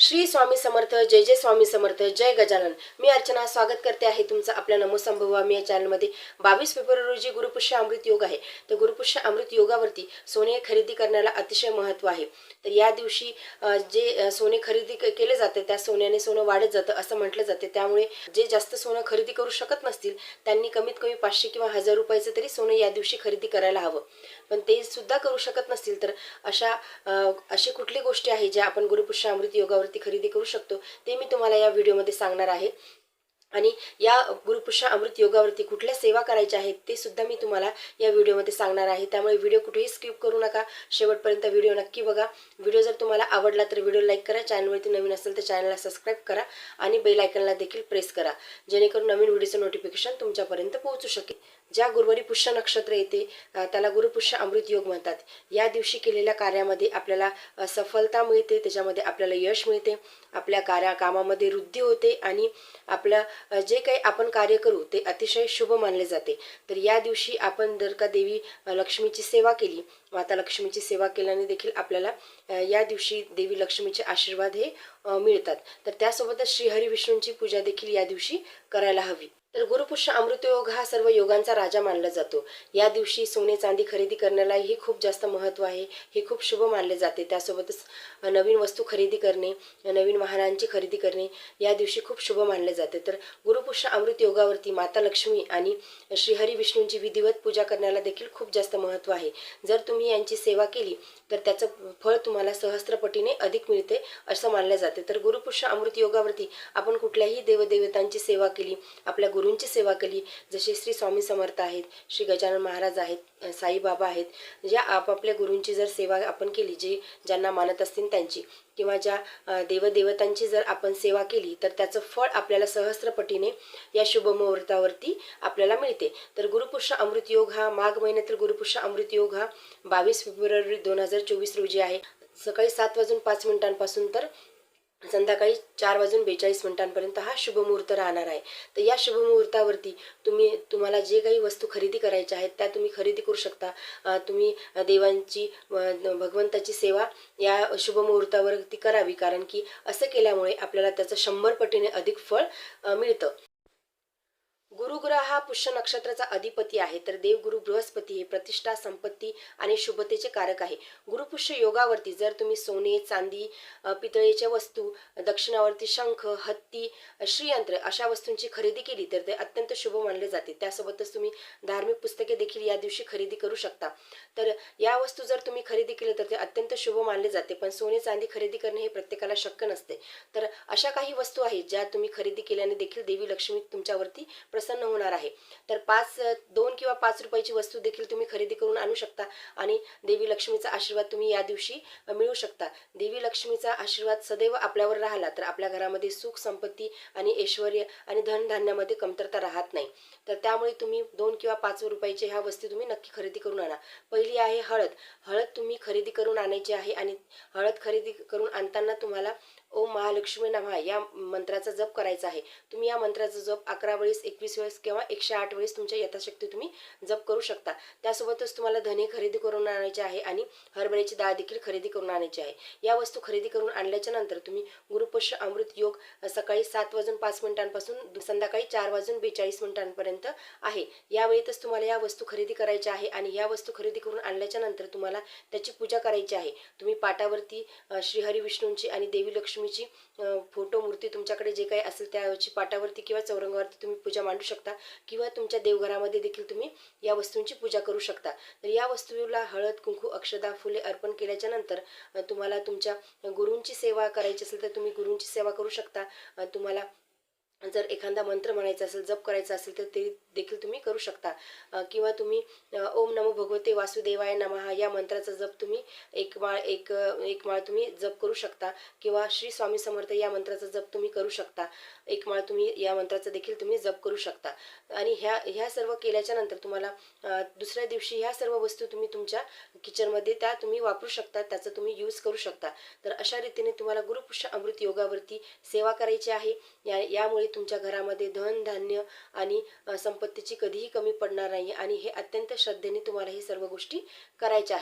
श्री स्वामी समर्थ जय जय स्वामी समर्थ जय गजानन. मी अर्चना स्वागत करते आहे तुमचं आपल्या नमो मी या चॅनलमध्ये बावीस फेब्रुवारी रोजी गुरुपुष्य अमृत योग आहे. तर गुरुपुष्य अमृत योगावरती सोने खरेदी करण्याला अतिशय महत्त्व आहे. तर या दिवशी जे सोने खरेदी केले जाते त्या सोन्याने सोनं वाढत जातं असं म्हटलं जाते. त्यामुळे जे जास्त सोनं खरेदी करू शकत नसतील त्यांनी कमीत कमी पाचशे किंवा हजार रुपयाचं तरी सोनं या दिवशी खरेदी करायला हवं. पण ते सुद्धा करू शकत नसतील तर अशा अशी कुठली गोष्टी आहे ज्या आपण गुरुपुष्य अमृत योगावरती खरेदी करू शकतो. ते मी तुम्हाला या व्हिडिओमध्ये सांगणार आहे. आणि या गुरुपुष्य अमृत योगावरती कुठल्या सेवा करायच्या आहेत ते सुद्धा मी तुम्हाला या व्हिडिओमध्ये सांगणार आहे. त्यामुळे व्हिडिओ कुठेही स्किप करू नका. शेवटपर्यंत व्हिडिओ नक्की बघा. व्हिडिओ जर तुम्हाला आवडला तर व्हिडिओ लाईक करा. चॅनलवरती नवीन असेल तर चॅनलला सबस्क्राईब करा आणि बेल आयकनला देखील प्रेस करा. जेणेकरून नवीन व्हिडिओचं नोटिफिकेशन तुमच्यापर्यंत पोहोचू शकेल. ज्या गुरुवारी पुष्य नक्षत्र येते त्याला गुरुपुष्य अमृत योग म्हणतात. या दिवशी केलेल्या कार्यामध्ये आपल्याला सफलता मिळते त्याच्यामध्ये आपल्याला यश मिळते आपल्या कार्या कामामध्ये वृद्धी होते आणि आपल्या जे काही आपण कार्य करू ते अतिशय शुभ मानले जाते. तर या दिवशी आपण जर का देवी लक्ष्मीची सेवा केली माता लक्ष्मीची सेवा केल्याने देखील आपल्याला या दिवशी देवी लक्ष्मीचे आशीर्वाद हे मिळतात. तर त्यासोबतच श्रीहरी विष्णूंची पूजा देखील या दिवशी करायला हवी. तर गुरुपुष्य अमृतयोग हा सर्व योगांचा राजा मानला जातो. या दिवशी सोने चांदी खरेदी करण्यालाही खूप जास्त महत्त्व आहे. हे खूप शुभ मानले जाते. त्यासोबतच नवीन वस्तू खरेदी करणे नवीन वाहनांची खरेदी करणे या दिवशी खूप शुभ मानले जाते. तर गुरुपुष्य अमृत योगावरती माता लक्ष्मी आणि श्रीहरी विष्णूंची विधिवत पूजा करण्याला देखील खूप जास्त महत्त्व आहे. जर तुम्ही यांची सेवा केली तर त्याचं फळ तुम्हाला सहस्त्रपटीने अधिक मिळते असं मानले जाते. तर गुरुपुष्य अमृत योगावरती आपण कुठल्याही देवदेवतांची सेवा केली आपल्या गुरूंची सेवा केली. जसे श्री स्वामी समर्थ आहेत श्री गजानन महाराज आहेत साईबाबा आहेत या आपापल्या गुरूंची जर सेवा आपण केली जे ज्यांना मानत असतील त्यांची किंवा ज्या देवदेवतांची जर आपण सेवा केली तर त्याचं फळ आपल्याला सहस्त्रपटीने या शुभमुहूर्तावरती आपल्याला मिळते. तर गुरुपुष्य अमृत योग हा माघ महिन्यातील गुरुपुष्य अमृत योग हा बावीस फेब्रुवारी दोन हजार चोवीस रोजी आहे. सकाळी सात वाजून पाच मिनिटांपासून तर संध्याकाळी चार वाजून बेचाळीस मिनिटांपर्यंत हा शुभ मुहूर्त राहणार आहे. तर या शुभ मुहूर्तावरती तुम्ही तुम्हाला जे काही वस्तू खरेदी करायच्या आहेत त्या तुम्ही खरेदी करू शकता. तुम्ही देवांची भगवंताची सेवा या शुभमुहूर्तावरती करावी. कारण की असं केल्यामुळे आपल्याला त्याचं शंभर पटीने अधिक फळ मिळतं. गुरुग्रह हा पुष्य नक्षत्राचा अधिपती आहे. तर देवगुरु बृहस्पती हे प्रतिष्ठा संपत्ती आणि शुभतेचे कारक आहे. गुरुपुष्य योगावरती जर तुम्ही सोने चांदी पितळेच्या वस्तू दक्षिणावरती शंख हत्ती श्रीयंत्र अशा वस्तूंची खरेदी केली तर ते अत्यंत शुभ मानले जाते. त्यासोबतच तुम्ही धार्मिक पुस्तके देखील या दिवशी खरेदी करू शकता. तर या वस्तू जर तुम्ही खरेदी केली तर ते अत्यंत शुभ मानले जाते. पण सोने चांदी खरेदी करणे हे प्रत्येकाला शक्य नसते. तर अशा काही वस्तू आहेत ज्या तुम्ही खरेदी केल्याने देखील देवी लक्ष्मी तुमच्यावरती प्रसन्न होणार आहे. तर पाच दोन किंवा पाच रुपयाची वस्तू देखील तुम्ही खरेदी करून आणू शकता आणि देवी लक्ष्मीचा आशीर्वाद तुम्ही या दिवशी मिळू शकता. देवी लक्ष्मीचा आशीर्वाद सदैव आपल्यावर राहिला तर आपल्या घरामध्ये सुख संपत्ती आणि ऐश्वर आणि धनधान्यामध्ये कमतरता राहत नाही. तर त्यामुळे तुम्ही दोन किंवा पाच रुपयाचे ह्या वस्तू तुम्ही नक्की खरेदी करून आणा. पहिली आहे हळद. हळद तुम्ही खरेदी करून आणायची आहे आणि हळद खरेदी करून आणताना तुम्हाला ओम महालक्ष्मी नमहा या मंत्राचा जप करायचा आहे. तुम्ही या मंत्राचा जप अकरा वेळेस एकवीस वेळेस किंवा एकशे आठ वेळेस तुमच्या यथाशक्ती तुम्ही जप करू शकता. त्यासोबतच तुम्हाला धने खरेदी करून आणायचे आहे आणि हरभऱ्याची डाळ देखील खरेदी करून आणायची आहे. या वस्तू खरेदी करून आणल्याच्या नंतर तुम्ही गुरुपश अमृत योग सकाळी सात वाजून पाच मिनिटांपासून संध्याकाळी चार वाजून बेचाळीस मिनिटांपर्यंत आहे. या वेळेतच तुम्हाला या वस्तू खरेदी करायच्या आहे आणि या वस्तू खरेदी करून आणल्याच्या नंतर तुम्हाला त्याची पूजा करायची आहे. तुम्ही पाटावरती श्रीहरी विष्णूंची आणि देवी लक्ष्मी अ, फोटो मूर्ती तुमच्याकडे जे काही असेल त्याची पाटावरती किंवा चौरंगावरती तुम्ही पूजा मांडू शकता किंवा तुमच्या देवघरामध्ये देखील तुम्ही या वस्तूंची पूजा करू शकता. तर या वस्तूला हळद कुंकू अक्षदा फुले अर्पण केल्याच्यानंतर तुम्हाला तुमच्या गुरूंची सेवा करायची असेल तर तुम्ही गुरूंची सेवा करू शकता. तुम्हाला जर एखादा मंत्र म्हणायचा असेल जप करायचा असेल तर ते देखील तुम्ही करू शकता. किंवा तुम्ही ओम नमो भगवते वासुदेवाय नमः या मंत्राचा जप तुम्ही एक माळ एक एक माळ तुम्ही जप करू शकता. किंवा श्री स्वामी समर्थ या मंत्राचा जप तुम्ही करू शकता. एक माळ तुम्ही या मंत्राचा देखील तुम्ही जप करू शकता. आणि ह्या ह्या सर्व केल्याच्यानंतर तुम्हाला दुसऱ्या दिवशी ह्या सर्व वस्तू तुम्ही तुमच्या किचनमध्ये त्या तुम्ही वापरू शकता त्याचा तुम्ही यूज करू शकता. तर अशा रीतीने तुम्हाला गुरुपुष्य अमृत योगावरती सेवा करायची आहे. या यामुळे तुमच्या घरामध्ये धन धान्य आणि संपत्तीची कधीही कमी पडणार नाही आणि हे अत्यंत श्रद्धेने तुम्हाला हे सर्व गोष्टी करायच्या आहेत.